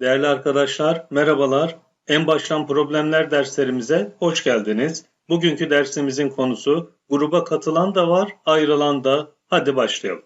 Değerli arkadaşlar, merhabalar. En baştan problemler derslerimize hoş geldiniz. Bugünkü dersimizin konusu gruba katılan da var, ayrılan da. Hadi başlayalım.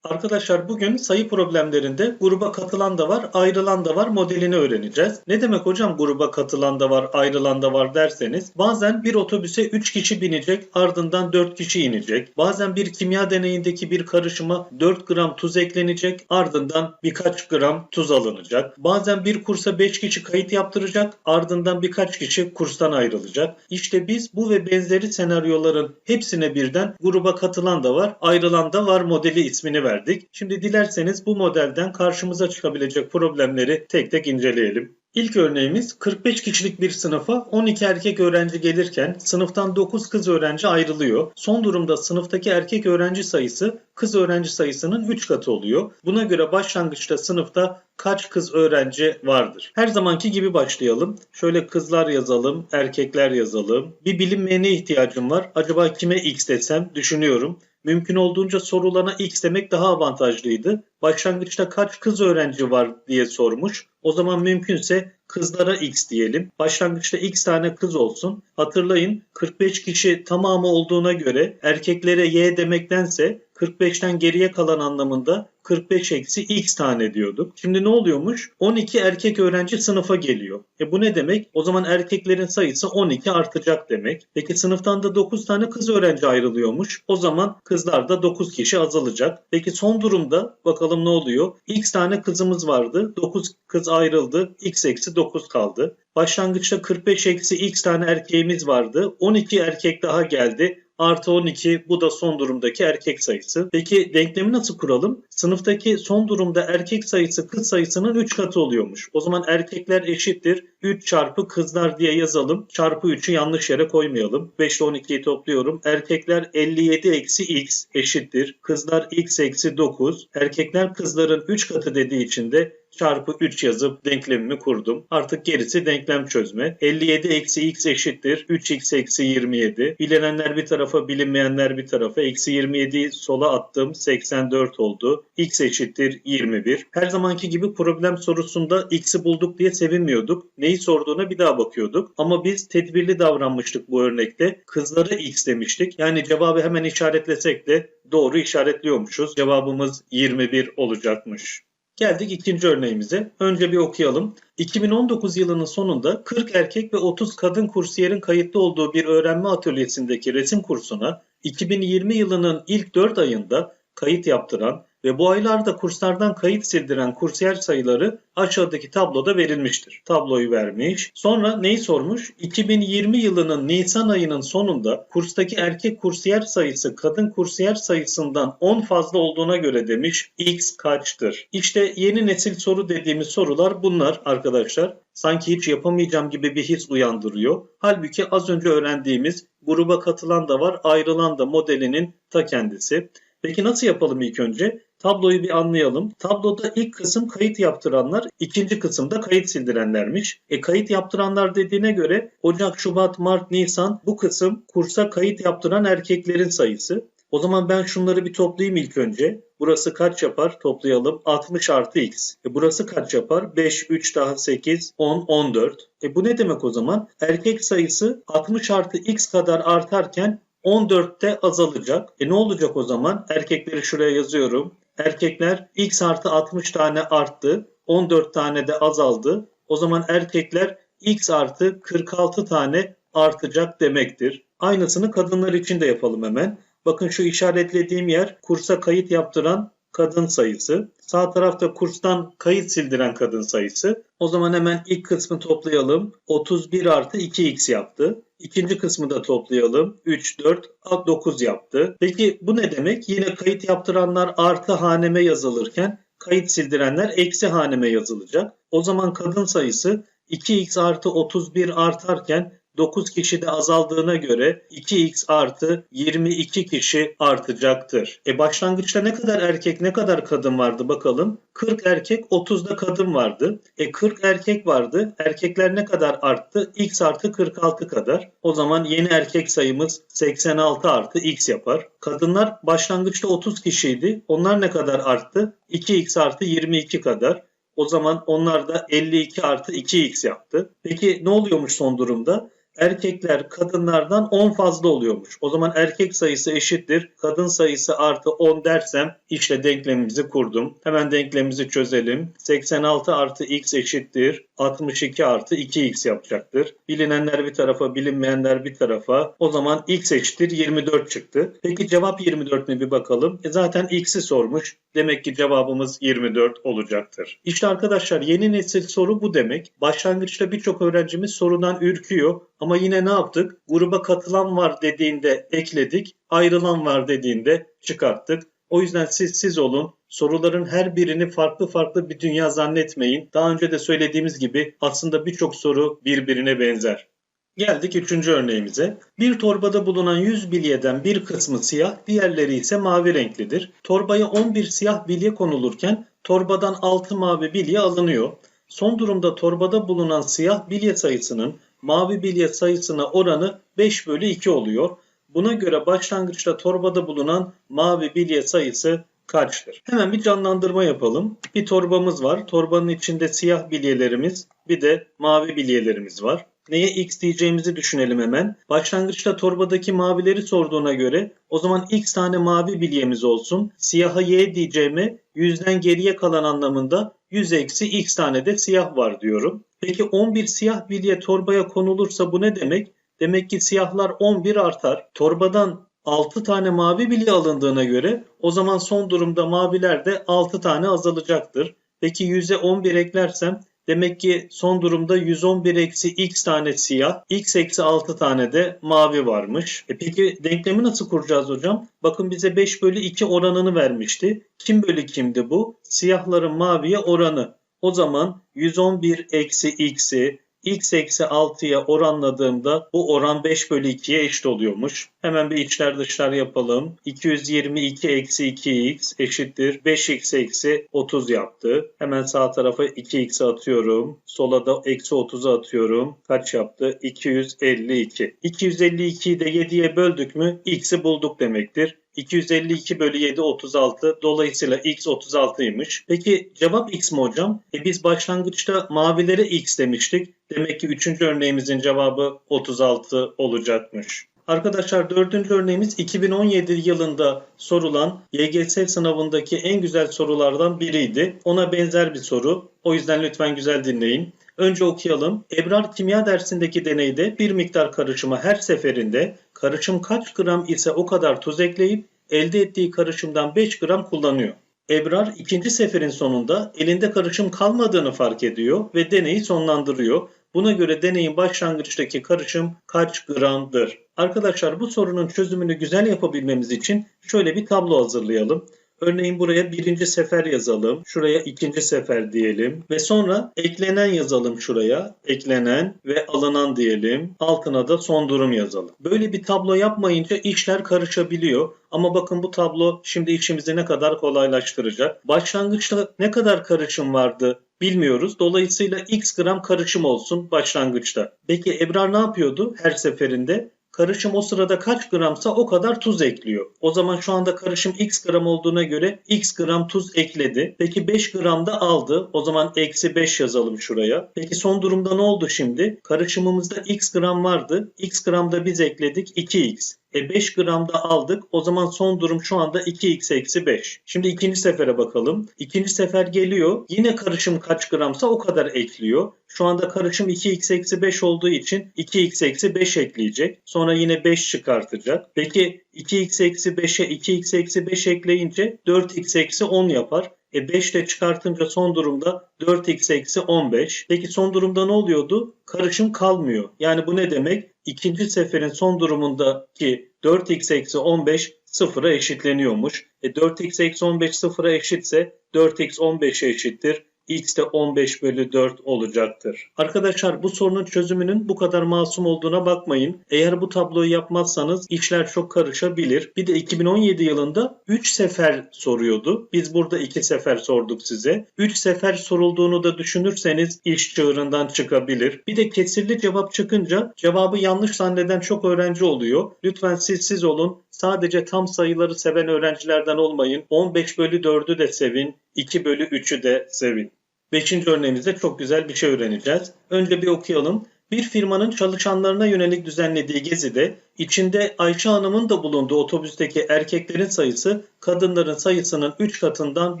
Arkadaşlar bugün sayı problemlerinde gruba katılan da var, ayrılan da var modelini öğreneceğiz. Ne demek hocam gruba katılan da var, ayrılan da var derseniz bazen bir otobüse 3 kişi binecek, ardından 4 kişi inecek. Bazen bir kimya deneyindeki bir karışıma 4 gram tuz eklenecek, ardından birkaç gram tuz alınacak. Bazen bir kursa 5 kişi kayıt yaptıracak, ardından birkaç kişi kurstan ayrılacak. İşte biz bu ve benzeri senaryoların hepsine birden gruba katılan da var, ayrılan da var modeli ismini verdik. Şimdi dilerseniz bu modelden karşımıza çıkabilecek problemleri tek tek inceleyelim. İlk örneğimiz 45 kişilik bir sınıfa 12 erkek öğrenci gelirken sınıftan 9 kız öğrenci ayrılıyor. Son durumda sınıftaki erkek öğrenci sayısı kız öğrenci sayısının 3 katı oluyor. Buna göre başlangıçta sınıfta kaç kız öğrenci vardır? Her zamanki gibi başlayalım. Şöyle kızlar yazalım, erkekler yazalım. Bir bilinmeyene ihtiyacım var. Acaba kime x desem düşünüyorum. Mümkün olduğunca sorularına x demek daha avantajlıydı. Başlangıçta kaç kız öğrenci var diye sormuş. O zaman mümkünse kızlara x diyelim. Başlangıçta x tane kız olsun. Hatırlayın 45 kişi tamamı olduğuna göre erkeklere y demektense 45'ten geriye kalan anlamında 45 eksi x tane diyorduk. Şimdi ne oluyormuş? 12 erkek öğrenci sınıfa geliyor. E bu ne demek? O zaman erkeklerin sayısı 12 artacak demek. Peki sınıftan da 9 tane kız öğrenci ayrılıyormuş. O zaman kızlar da 9 kişi azalacak. Peki son durumda bakalım ne oluyor? X tane kızımız vardı. 9 kız ayrıldı. X eksi 9 kaldı. Başlangıçta 45 eksi x tane erkeğimiz vardı. 12 erkek daha geldi artı 12 bu da son durumdaki erkek sayısı. Peki denklemi nasıl kuralım? Sınıftaki son durumda erkek sayısı kız sayısının 3 katı oluyormuş. O zaman erkekler eşittir 3 çarpı kızlar diye yazalım. Çarpı 3'ü yanlış yere koymayalım. 5 ile 12'yi topluyorum. Erkekler 57 eksi x eşittir. Kızlar x eksi 9. Erkekler kızların 3 katı dediği için de çarpı 3 yazıp denklemimi kurdum. Artık gerisi denklem çözme. 57 eksi x eşittir 3x eksi 27. Bilinenler bir tarafa bilinmeyenler bir tarafa. Eksi 27'yi sola attım 84 oldu. x eşittir 21. Her zamanki gibi problem sorusunda x'i bulduk diye sevinmiyorduk. Neyi sorduğuna bir daha bakıyorduk. Ama biz tedbirli davranmıştık bu örnekte. Kızlara x demiştik. Yani cevabı hemen işaretlesek de doğru işaretliyormuşuz. Cevabımız 21 olacakmış. Geldik ikinci örneğimize. Önce bir okuyalım. 2019 yılının sonunda 40 erkek ve 30 kadın kursiyerin kayıtlı olduğu bir öğrenme atölyesindeki resim kursuna 2020 yılının ilk 4 ayında kayıt yaptıran ve bu aylarda kurslardan kayıt sildiren kursiyer sayıları aşağıdaki tabloda verilmiştir. Tabloyu vermiş. Sonra neyi sormuş? 2020 yılının Nisan ayının sonunda kurstaki erkek kursiyer sayısı kadın kursiyer sayısından 10 fazla olduğuna göre demiş x kaçtır? İşte yeni nesil soru dediğimiz sorular bunlar arkadaşlar. Sanki hiç yapamayacağım gibi bir his uyandırıyor. Halbuki az önce öğrendiğimiz gruba katılan da var, ayrılan da modelinin ta kendisi. Peki nasıl yapalım ilk önce? Tabloyu bir anlayalım. Tabloda ilk kısım kayıt yaptıranlar, ikinci kısımda kayıt sildirenlermiş. E kayıt yaptıranlar dediğine göre Ocak, Şubat, Mart, Nisan bu kısım kursa kayıt yaptıran erkeklerin sayısı. O zaman ben şunları bir toplayayım ilk önce. Burası kaç yapar? Toplayalım. 60 artı x. E burası kaç yapar? 5, 3 daha 8, 10, 14. E bu ne demek o zaman? Erkek sayısı 60 artı x kadar artarken 14'te azalacak. E ne olacak o zaman? Erkekleri şuraya yazıyorum. Erkekler x artı 60 tane arttı. 14 tane de azaldı. O zaman erkekler x artı 46 tane artacak demektir. Aynısını kadınlar için de yapalım hemen. Bakın şu işaretlediğim yer kursa kayıt yaptıran kadın sayısı. Sağ tarafta kurstan kayıt sildiren kadın sayısı. O zaman hemen ilk kısmı toplayalım. 31 artı 2x yaptı. İkinci kısmı da toplayalım. 3, 4, 9 yaptı. Peki bu ne demek? Yine kayıt yaptıranlar artı haneme yazılırken kayıt sildirenler eksi haneme yazılacak. O zaman kadın sayısı 2x artı 31 artarken 9 kişi de azaldığına göre 2x artı 22 kişi artacaktır. E başlangıçta ne kadar erkek ne kadar kadın vardı bakalım. 40 erkek 30 da kadın vardı. E 40 erkek vardı. Erkekler ne kadar arttı? x artı 46 kadar. O zaman yeni erkek sayımız 86 artı x yapar. Kadınlar başlangıçta 30 kişiydi. Onlar ne kadar arttı? 2x artı 22 kadar. O zaman onlar da 52 artı 2x yaptı. Peki ne oluyormuş son durumda? Erkekler kadınlardan 10 fazla oluyormuş. O zaman erkek sayısı eşittir. Kadın sayısı artı 10 dersem işte denklemimizi kurdum. Hemen denklemimizi çözelim. 86 artı x eşittir. 62 artı 2x yapacaktır. Bilinenler bir tarafa, bilinmeyenler bir tarafa. O zaman x eşittir 24 çıktı. Peki cevap 24 mi bir bakalım. E zaten x'i sormuş. Demek ki cevabımız 24 olacaktır. İşte arkadaşlar yeni nesil soru bu demek. Başlangıçta birçok öğrencimiz sorudan ürküyor. Yine ne yaptık? Gruba katılan var dediğinde ekledik. Ayrılan var dediğinde çıkarttık. O yüzden siz siz olun. Soruların her birini farklı farklı bir dünya zannetmeyin. Daha önce de söylediğimiz gibi aslında birçok soru birbirine benzer. Geldik üçüncü örneğimize. Bir torbada bulunan 100 bilyeden bir kısmı siyah, diğerleri ise mavi renklidir. Torbaya 11 siyah bilye konulurken torbadan 6 mavi bilye alınıyor. Son durumda torbada bulunan siyah bilye sayısının mavi bilye sayısına oranı 5 bölü 2 oluyor. Buna göre başlangıçta torbada bulunan mavi bilye sayısı kaçtır? Hemen bir canlandırma yapalım. Bir torbamız var. Torbanın içinde siyah bilyelerimiz bir de mavi bilyelerimiz var. Neye x diyeceğimizi düşünelim hemen. Başlangıçta torbadaki mavileri sorduğuna göre o zaman x tane mavi bilyemiz olsun. Siyaha y diyeceğime yüzden geriye kalan anlamında 100 eksi x tane de siyah var diyorum. Peki 11 siyah bilye torbaya konulursa bu ne demek? Demek ki siyahlar 11 artar. Torbadan 6 tane mavi bilye alındığına göre o zaman son durumda maviler de 6 tane azalacaktır. Peki 100'e 11 eklersem demek ki son durumda 111 eksi x tane siyah, x eksi 6 tane de mavi varmış. E peki denklemi nasıl kuracağız hocam? Bakın bize 5 bölü 2 oranını vermişti. Kim bölü kimdi bu? Siyahların maviye oranı. O zaman 111 eksi x'i x eksi 6'ya oranladığımda bu oran 5 bölü 2'ye eşit oluyormuş. Hemen bir içler dışlar yapalım. 222 eksi 2x eşittir 5x eksi 30 yaptı. Hemen sağ tarafa 2x atıyorum. Sola da eksi 30'u atıyorum. Kaç yaptı? 252. 252'yi de 7'ye böldük mü x'i bulduk demektir. 252 bölü 7 36. Dolayısıyla x 36'ymış. Peki cevap x mi hocam? E biz başlangıçta mavilere x demiştik. Demek ki 3. örneğimizin cevabı 36 olacakmış. Arkadaşlar dördüncü örneğimiz 2017 yılında sorulan YGS sınavındaki en güzel sorulardan biriydi. Ona benzer bir soru. O yüzden lütfen güzel dinleyin. Önce okuyalım. Ebrar kimya dersindeki deneyde bir miktar karışıma her seferinde karışım kaç gram ise o kadar tuz ekleyip elde ettiği karışımdan 5 gram kullanıyor. Ebrar ikinci seferin sonunda elinde karışım kalmadığını fark ediyor ve deneyi sonlandırıyor. Buna göre deneyin başlangıçtaki karışım kaç gramdır? Arkadaşlar bu sorunun çözümünü güzel yapabilmemiz için şöyle bir tablo hazırlayalım. Örneğin buraya birinci sefer yazalım. Şuraya ikinci sefer diyelim. Ve sonra eklenen yazalım şuraya. Eklenen ve alınan diyelim. Altına da son durum yazalım. Böyle bir tablo yapmayınca işler karışabiliyor. Ama bakın bu tablo şimdi işimizi ne kadar kolaylaştıracak. Başlangıçta ne kadar karışım vardı bilmiyoruz. Dolayısıyla x gram karışım olsun başlangıçta. Peki Ebrar ne yapıyordu her seferinde? Karışım o sırada kaç gramsa o kadar tuz ekliyor. O zaman şu anda karışım x gram olduğuna göre x gram tuz ekledi. Peki 5 gram da aldı. O zaman eksi 5 yazalım şuraya. Peki son durumda ne oldu şimdi? Karışımımızda x gram vardı. x gramda biz ekledik 2x. E 5 gram da aldık. O zaman son durum şu anda 2x eksi 5. Şimdi ikinci sefere bakalım. İkinci sefer geliyor. Yine karışım kaç gramsa o kadar ekliyor. Şu anda karışım 2x eksi 5 olduğu için 2x eksi 5 ekleyecek. Sonra yine 5 çıkartacak. Peki 2x eksi 5'e 2x eksi 5 ekleyince 4x eksi 10 yapar. E 5 de çıkartınca son durumda 4x eksi 15. Peki son durumda ne oluyordu? Karışım kalmıyor. Yani bu ne demek? İkinci seferin son durumundaki 4x eksi 15 sıfıra eşitleniyormuş. E 4x eksi 15 sıfıra eşitse 4x 15'e eşittir. X de 15 bölü 4 olacaktır. Arkadaşlar bu sorunun çözümünün bu kadar masum olduğuna bakmayın. Eğer bu tabloyu yapmazsanız işler çok karışabilir. Bir de 2017 yılında 3 sefer soruyordu. Biz burada 2 sefer sorduk size. 3 sefer sorulduğunu da düşünürseniz iş çığırından çıkabilir. Bir de kesirli cevap çıkınca cevabı yanlış zanneden çok öğrenci oluyor. Lütfen siz siz olun. Sadece tam sayıları seven öğrencilerden olmayın. 15 bölü 4'ü de sevin. 2 bölü 3'ü de sevin. Beşinci örneğimizde çok güzel bir şey öğreneceğiz. Önce bir okuyalım. Bir firmanın çalışanlarına yönelik düzenlediği gezide içinde Ayşe Hanım'ın da bulunduğu otobüsteki erkeklerin sayısı kadınların sayısının 3 katından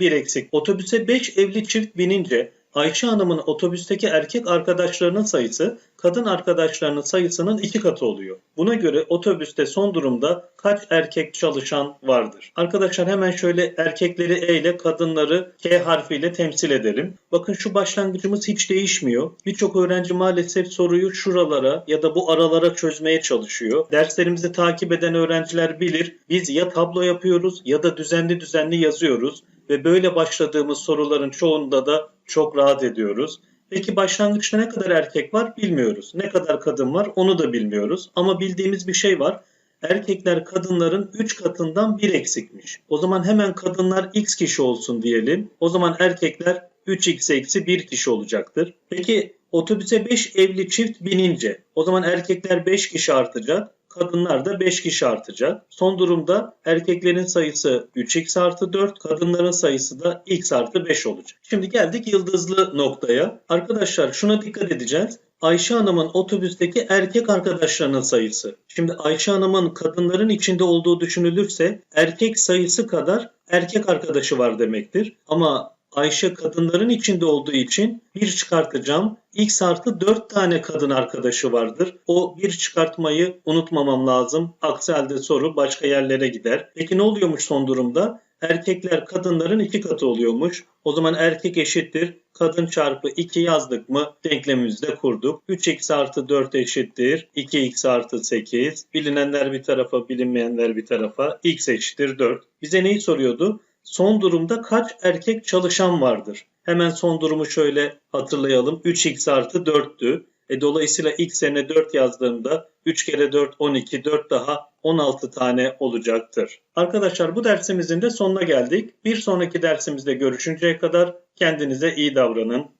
1 eksik. Otobüse 5 evli çift binince Ayşe Hanım'ın otobüsteki erkek arkadaşlarının sayısı kadın arkadaşlarının sayısının iki katı oluyor. Buna göre otobüste son durumda kaç erkek çalışan vardır? Arkadaşlar hemen şöyle erkekleri E ile kadınları K harfiyle temsil edelim. Bakın şu başlangıcımız hiç değişmiyor. Birçok öğrenci maalesef soruyu şuralara ya da bu aralara çözmeye çalışıyor. Derslerimizi takip eden öğrenciler bilir. Biz ya tablo yapıyoruz ya da düzenli düzenli yazıyoruz ve böyle başladığımız soruların çoğunda da çok rahat ediyoruz. Peki başlangıçta ne kadar erkek var bilmiyoruz. Ne kadar kadın var onu da bilmiyoruz. Ama bildiğimiz bir şey var. Erkekler kadınların 3 katından 1 eksikmiş. O zaman hemen kadınlar x kişi olsun diyelim. O zaman erkekler 3x eksi 1 kişi olacaktır. Peki otobüse 5 evli çift binince o zaman erkekler 5 kişi artacak. Kadınlar da 5 kişi artacak. Son durumda erkeklerin sayısı 3x artı 4, kadınların sayısı da x artı 5 olacak. Şimdi geldik yıldızlı noktaya. Arkadaşlar şuna dikkat edeceğiz. Ayşe Hanım'ın otobüsteki erkek arkadaşlarının sayısı. Şimdi Ayşe Hanım'ın kadınların içinde olduğu düşünülürse erkek sayısı kadar erkek arkadaşı var demektir. Ama Ayşe kadınların içinde olduğu için bir çıkartacağım. X artı 4 tane kadın arkadaşı vardır. O bir çıkartmayı unutmamam lazım. Aksi halde soru başka yerlere gider. Peki ne oluyormuş son durumda? Erkekler kadınların iki katı oluyormuş. O zaman erkek eşittir. Kadın çarpı 2 yazdık mı denklemimizde kurduk. 3x artı 4 eşittir. 2x artı 8. Bilinenler bir tarafa bilinmeyenler bir tarafa. x eşittir 4. Bize neyi soruyordu? Son durumda kaç erkek çalışan vardır? Hemen son durumu şöyle hatırlayalım. 3x artı 4'tü. E, dolayısıyla x yerine 4 yazdığımda 3 kere 4 12 4 daha 16 tane olacaktır. Arkadaşlar bu dersimizin de sonuna geldik. Bir sonraki dersimizde görüşünceye kadar kendinize iyi davranın.